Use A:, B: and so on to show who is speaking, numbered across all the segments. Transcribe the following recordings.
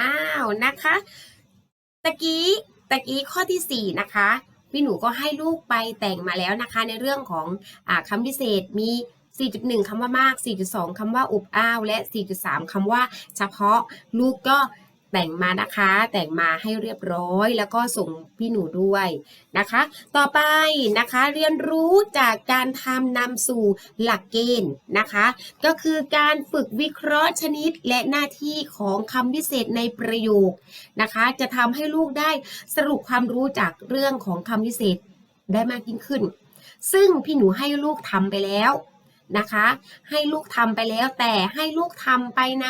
A: อ้าวนะคะตะกี้ตะกี้ข้อที่สี่นะคะ พี่หนูก็ให้ลูกไปแต่งมาแล้วนะคะ ในเรื่องของอคำพิเศษมี 4.1 คำว่ามาก 4.2 คำว่าอบอ้าว และ 4.3 คำว่าเฉพาะ ลูกก็ แต่งมานะคะ แต่งมาให้เรียบร้อย แล้วก็ส่งพี่หนูด้วยนะคะ ต่อไปนะคะเรียนรู้จากการทำนำสู่หลักเกณฑ์นะคะ ก็คือการฝึกวิเคราะห์ชนิดและหน้าที่ของคำพิเศษในประโยคนะคะ จะทำให้ลูกได้สรุปความรู้จากเรื่องของคำพิเศษได้มากยิ่งขึ้น ซึ่งพี่หนูให้ลูกทำไปแล้ว นะคะ ให้ลูกทำไปแล้วแต่ให้ลูกทำไปใน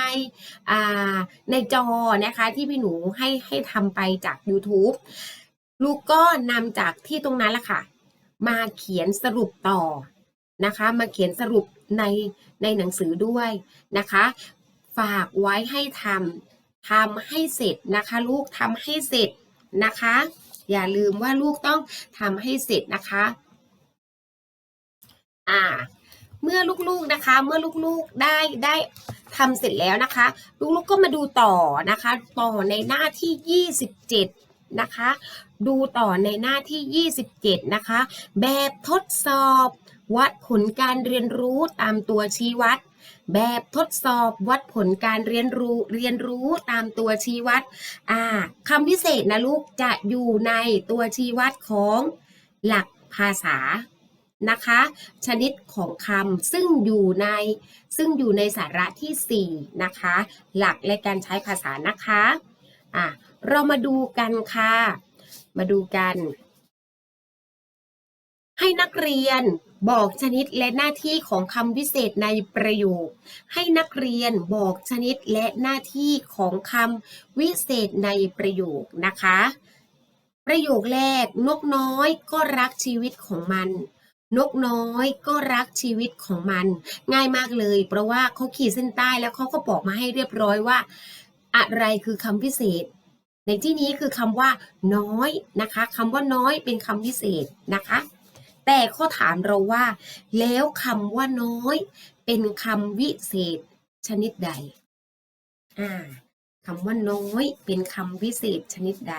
A: ในจอนะคะที่พี่หนูให้ให้ทำไปจาก YouTube ลูกก็นำจากที่ตรงนั้นละค่ะ มาเขียนสรุปต่อนะคะ มาเขียนสรุปในในหนังสือด้วยนะคะ ฝากไว้ให้ทำทำให้เสร็จนะคะ ลูกทำให้เสร็จนะคะ อย่าลืมว่าลูกต้องทำให้เสร็จนะคะ อ่า เมื่อลูกๆนะคะ เมื่อลูกๆได้ได้ทำเสร็จแล้วนะคะ ลูกๆก็มาดูต่อนะคะ ต่อในหน้าที่ 27 นะคะ ดูต่อในหน้าที่ 27 นะคะ แบบทดสอบ วัดผลการเรียนรู้ตามตัวชี้วัดแบบทดสอบวัดผลการเรียนรู้เรียนรู้ตามตัวชี้วัดอ่าคำพิเศษนะลูกจะอยู่ในตัวชี้วัดของหลักภาษา นะคะ ชนิดของคำซึ่งอยู่ในซึ่งอยู่ในสาระที่ 4 นะคะ หลักและการใช้ภาษานะคะอะเรามาดูกันค่ะ มาดูกัน ให้นักเรียนบอกชนิดและหน้าที่ของคำวิเศษในประโยค ให้นักเรียนบอกชนิดและหน้าที่ของคำวิเศษในประโยคนะคะ ประโยคแรกนกน้อยก็รักชีวิตของมัน นกน้อยก็รักชีวิตของมัน ง่ายมากเลย เพราะว่าเขาขีดเส้นใต้แล้วเขาก็บอกมาให้เรียบร้อยว่า อะไรคือคำพิเศษ ในที่นี้คือคำว่า น้อยนะคะคำว่าน้อยเป็นคำพิเศษนะคะ แต่เขาถามเราว่า แล้วคำว่าน้อย เป็นคำวิเศษ ชนิดใดอ่าคำว่าน้อยเป็นคำวิเศษชนิดใด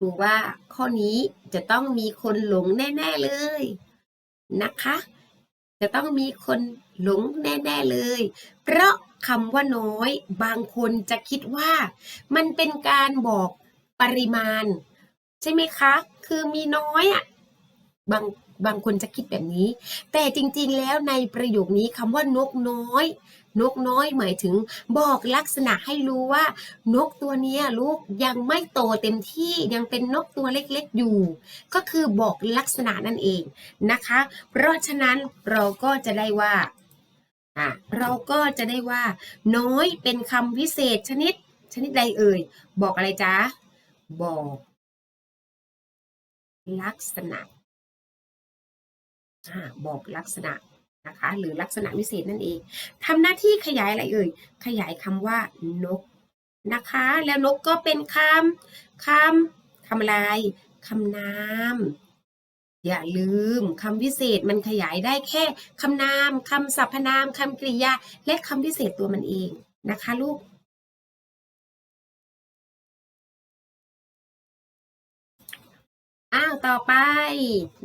A: ดูว่าข้อนี้จะต้องมีคนหลงแน่ ๆ เลยนะคะ จะต้องมีคนหลงแน่ ๆ เลย เพราะคำว่าน้อย บางคนจะคิดว่า มันเป็นการบอกปริมาณ ใช่ไหมคะ คือมีน้อยอะบางบางคนจะคิดแบบนี้ แต่จริงๆแล้วในประโยคนี้คำว่านกน้อย นกน้อยหมายถึงบอกลักษณะให้รู้ว่า นกตัวนี้ลูกยังไม่โตเต็มที่ยังเป็นนกตัวเล็กๆอยู่ ก็คือบอกลักษณะนั่นเองนะคะ เพราะฉะนั้นเราก็จะได้ว่าเราก็จะได้ว่า น้อยเป็นคำวิเศษชนิด ชนิดใดเอ่ย บอกอะไรจ๊ะ บอก ลักษณะบอกลักษณะ นะคะหรือลักษณะวิเศษนั่นเองทำหน้าที่ขยายอะไรเอ่ยขยายคำว่านกนะคะ แล้วนกก็เป็นคำคำคำอะไรคำนามอย่าลืมคำวิเศษมันขยายได้แค่คำนามคำสรรพนามคำกริยา และคำวิเศษตัวมันเองนะคะลูก อ้าวต่อไป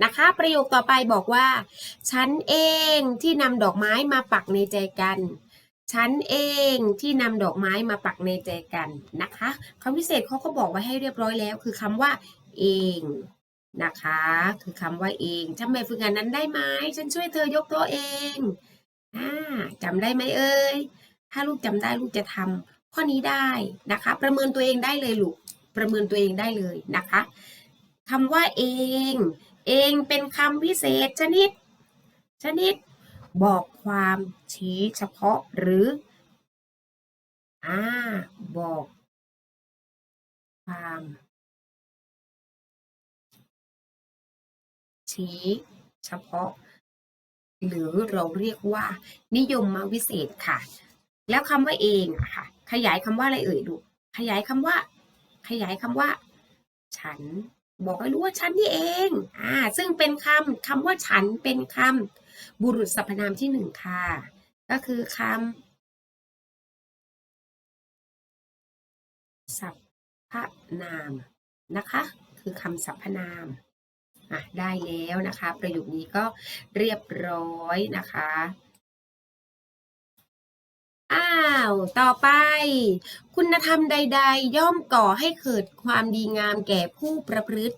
A: นะคะ ประโยคต่อไปบอกว่า ฉันเองที่นำดอกไม้มาปักในใจกัน ฉันเองที่นำดอกไม้มาปักในใจกันนะคะคำพิเศษเขาก็บอกไว้ให้เรียบร้อยแล้ว คือคำว่า เองนะคะ คือคำว่าเองทำไมฝึกงานนั้นได้ไหมฉันช่วยเธอยกตัวเองอ่าจำได้ไหมเอ่ยถ้าลูกจำได้ลูกจะทำข้อนี้ได้นะคะ ประเมินตัวเองได้เลยลูกประเมินตัวเองได้เลยนะคะ คำว่าเอง เองเป็นคำวิเศษชนิด ชนิด บอกความชี้เฉพาะหรืออ่าบอก ความชี้เฉพาะ หรือเราเรียกว่า นิยมมาวิเศษค่ะ แล้วคำว่าเองอะค่ะ ขยายคำว่าอะไรเอ่ยดู ขยายคำว่า ขยายคำว่า ฉัน บอกให้รู้ว่าฉันนี่เอง อ่า ซึ่งเป็นคำคำว่าฉันเป็นคำบุรุษสรรพนามที่หนึ่งค่ะ ก็คือคำสรรพนามนะคะ คือคำสรรพนามอะได้แล้วนะคะ ประโยคนี้ก็เรียบร้อยนะคะ ต่อไป คุณธรรมใด ๆ ย่อมก่อให้เกิดความดีงามแก่ผู้ประพฤติ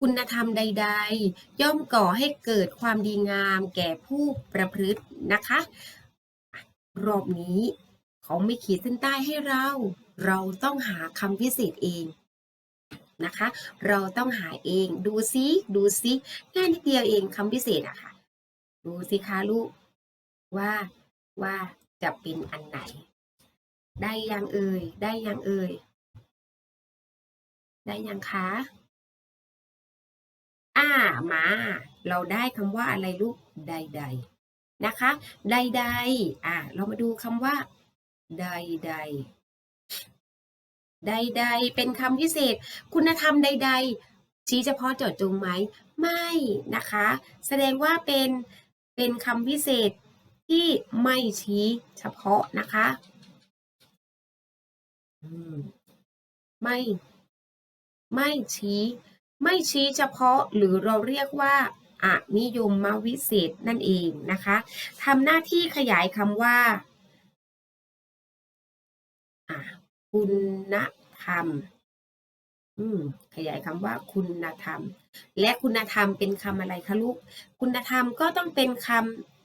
A: คุณธรรมใด ๆ ย่อมก่อให้เกิดความดีงามแก่ผู้ประพฤตินะคะ รอบนี้เขาไม่ขีดเส้นใต้ให้เรา เราต้องหาคำพิเศษเองนะคะ เราต้องหาเองดูซิดูซิง่ายนิดเดียวเองคำพิเศษอะค่ะ ดูสิคะลูกว่าว่าจะเป็นอันไหน ได้ยังเอ่ย ได้ยังเอ่ย ได้ยังคะ อ่า มา เราได้คำว่าอะไรลูก ใดๆ นะคะ ใดๆ อ่า เรามาดูคำว่า ใดๆ ใดๆ เป็นคำพิเศษ คุณธรรมใด ๆ ชี้เฉพาะเจาะจงไหม ไม่นะคะ แสดงว่าเป็น เป็นคำพิเศษที่ไม่ชี้เฉพาะนะคะ ไม่ ไม่ชี้ ไม่ชี้เฉพาะหรือเราเรียกว่าอนิยมมวิเศษนั่นเองนะคะทำหน้าที่ขยายคำว่าคุณธรรม อืม ขยายคำว่าคุณธรรม และคุณธรรมเป็นคำอะไรคะลูก คุณธรรมก็ต้องเป็นค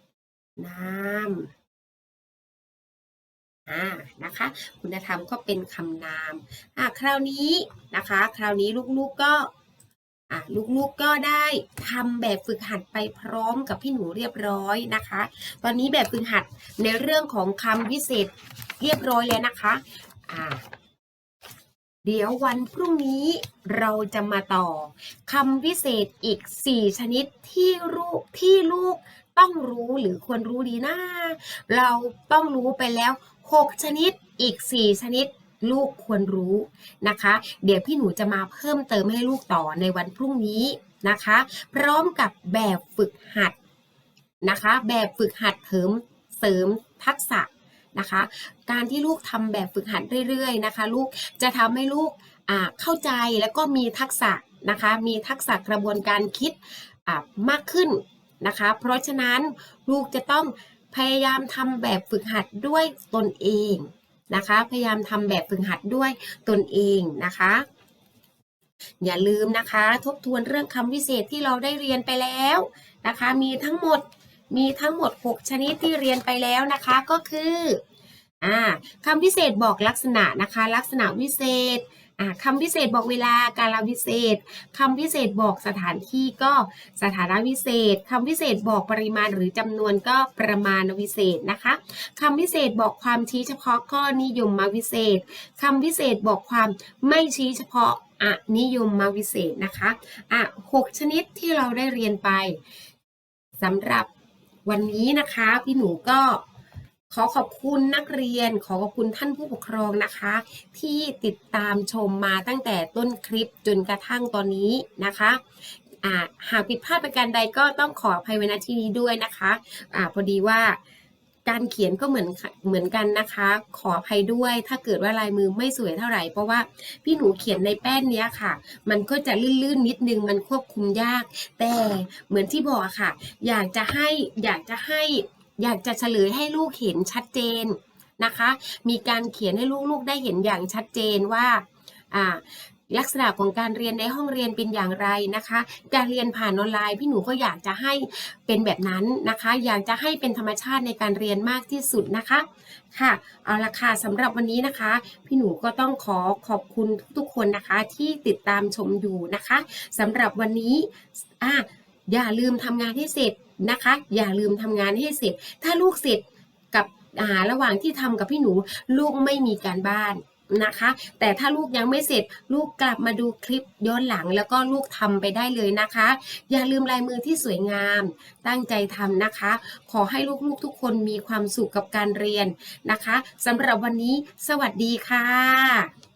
A: ำนาม อ่านะคะ คุณธรรมก็เป็นคำนามอ่าคราวนี้นะคะ คราวนี้ลูกๆก็อ่าลูกๆก็ได้ทำแบบฝึกหัดไปพร้อมกับพี่หนูเรียบร้อยนะคะ ตอนนี้แบบฝึกหัดในเรื่องของคำพิเศษเรียบร้อยแล้วนะคะอ่าเดี๋ยววันพรุ่งนี้เราจะมาต่อคำพิเศษอีก 4 ชนิดที่ลูกที่ลูกต้องรู้หรือควรรู้ดีนะ เราต้องรู้ไปแล้ว 6 ชนิดอีก 4 ชนิดลูกควรรู้นะคะ เดี๋ยวพี่หนูจะมาเพิ่มเติมให้ลูกต่อในวันพรุ่งนี้นะคะ พร้อมกับแบบฝึกหัดนะคะ แบบฝึกหัดเสริมเสริมทักษะนะคะ การที่ลูกทำแบบฝึกหัดเรื่อยๆนะคะ ลูกจะทำให้ลูกเข้าใจแล้วก็มีทักษะนะคะ มีทักษะกระบวนการคิดมากขึ้นนะคะ เพราะฉะนั้นลูกจะต้อง พยายามทำแบบฝึกหัดด้วยตนเองนะคะ พยายามทำแบบฝึกหัดด้วยตนเองนะคะ อย่าลืมนะคะ ทบทวนเรื่องคำวิเศษที่เราได้เรียนไปแล้วนะคะ มีทั้งหมดมีทั้งหมด 6 ชนิดที่เรียนไปแล้วนะคะก็คืออ่าคำพิเศษบอกลักษณะนะคะ ลักษณะวิเศษ คำพิเศษบอกเวลาการวิเศษคำพิเศษบอกสถานที่ก็สถานะวิเศษคำพิเศษบอกปริมาณหรือจำนวนก็ประมาณวิเศษนะคะคำพิเศษบอกความชี้เฉพาะก็นิยมมาวิเศษคำพิเศษบอกความไม่ชี้เฉพาะอนิยมมาวิเศษนะคะอะหกชนิดที่เราได้เรียนไปสำหรับวันนี้นะคะ พี่หนูก็ ขอขอบคุณนักเรียน ขอขอบคุณท่านผู้ปกครองนะคะ ที่ติดตามชมมาตั้งแต่ต้นคลิปจนกระทั่งตอนนี้นะคะหากผิดพลาดประการใดก็ต้องขออภัยไว้ณที่นี้ด้วยนะคะอ่าพอดีว่าการเขียนก็เหมือนเหมือนกันนะคะ ขออภัยด้วยถ้าเกิดว่าลายมือไม่สวยเท่าไหร่เพราะว่าพี่หนูเขียนในแป้นเนี้ยค่ะ มันก็จะลื่นๆนิดนึงมันควบคุมยาก แต่เหมือนที่บอกค่ะ อยากจะให้อยากจะให้ อยากจะเฉลยให้ลูกเห็นชัดเจนนะคะ มีการเขียนให้ลูกๆได้เห็นอย่างชัดเจนว่าลักษณะของการเรียนในห้องเรียนเป็นอย่างไรนะคะ การเรียนผ่านออนไลน์ พี่หนูก็อยากจะให้เป็นแบบนั้นนะคะ อยากจะให้เป็นธรรมชาติในการเรียนมากที่สุดนะคะ ค่ะ เอาละค่ะสำหรับวันนี้นะคะ พี่หนูก็ต้องขอขอบคุณทุกๆคนนะคะที่ติดตามชมอยู่นะคะสำหรับวันนี้อ่าอย่าลืมทำงานให้เสร็จ นะคะ อย่าลืมทำงานให้เสร็จ ถ้าลูกเสร็จกับระหว่างที่ทำกับพี่หนู ลูกไม่มีการบ้านนะคะ แต่ถ้าลูกยังไม่เสร็จ ลูกกลับมาดูคลิปย้อนหลังแล้วก็ลูกทำไปได้เลยนะคะ อย่าลืมลายมือที่สวยงาม ตั้งใจทำนะคะ ขอให้ลูกๆทุกคนมีความสุขกับการเรียนนะคะสำหรับวันนี้ สวัสดีค่ะ